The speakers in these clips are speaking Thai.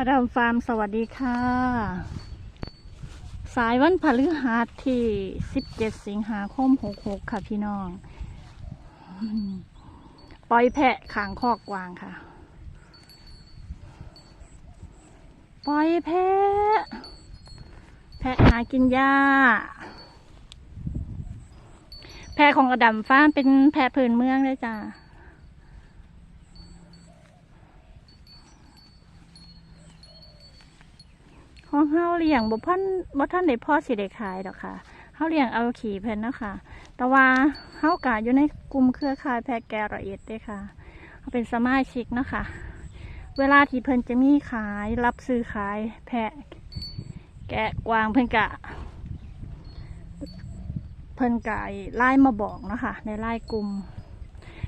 อาดัมฟาร์มสวัสดีค่ะ สายวันพฤหัสที่ 17 สิงหาคม 66 ค่ะพี่น้อง ปล่อยแพะขางคอกกวางค่ะ ปล่อยแพะ แพะหากินหญ้า แพะของอดัมฟาร์มเป็นแพะพื้นเมืองเลยจ้า ของเฮาเลี้ยงบ่พันบ่ทันได้พ่อสิได้ขายดอกค่ะเฮาเลี้ยงเอาขี่เพิ่นเนาะค่ะ แต่ว่าเฮากะอยู่ในกลุ่มเครือข่ายแพะแกะระเอียดเด้ค่ะเขาเป็นสมาชิกเนาะค่ะ เวลาที่เพิ่นจะมีขายรับซื้อขายแพะ แกะกวางเพิ่นกะ เพิ่นกะไล่มาบอกเนาะค่ะ ในไล่กลุ่ม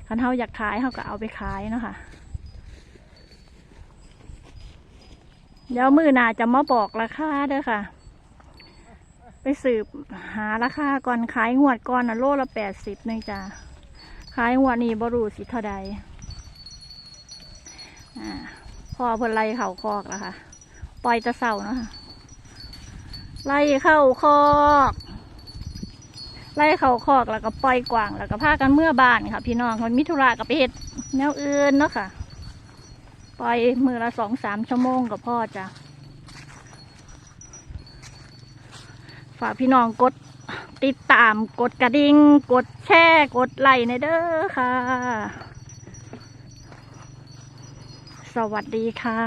คันเฮาอยากขายเฮาก็เอาไปขายเนาะค่ะ เดี๋ยวมือหนาจะมาบอกราคาเด้อค่ะ ไปสืบหาราคาก่อนขายงวดก่อนนะโลละแปดสิบนึงจ้ะขายงวดนี้บรูสิเท่าใดอ่าพ่อเพิ่นไล่เข่าคอกแล้วค่ะ ปล่อยตะเสาเนาะคะไล่เข้าคอก ไล่เข้าคอกแล้วก็ปล่อยกว่างแล้วก็พากันเมื่อบ้านค่ะ พี่น้องมันมิถุระกับไปเฮ็ดแนวอื่นเนาะค่ะ ปล่อยมือละสองสามชั่วโมงกับพ่อจ้ะ ฝากพี่น้องกดติดตามกดกระดิ่งกดแชร์กดไลค์ในเด้อค่ะ สวัสดีค่ะ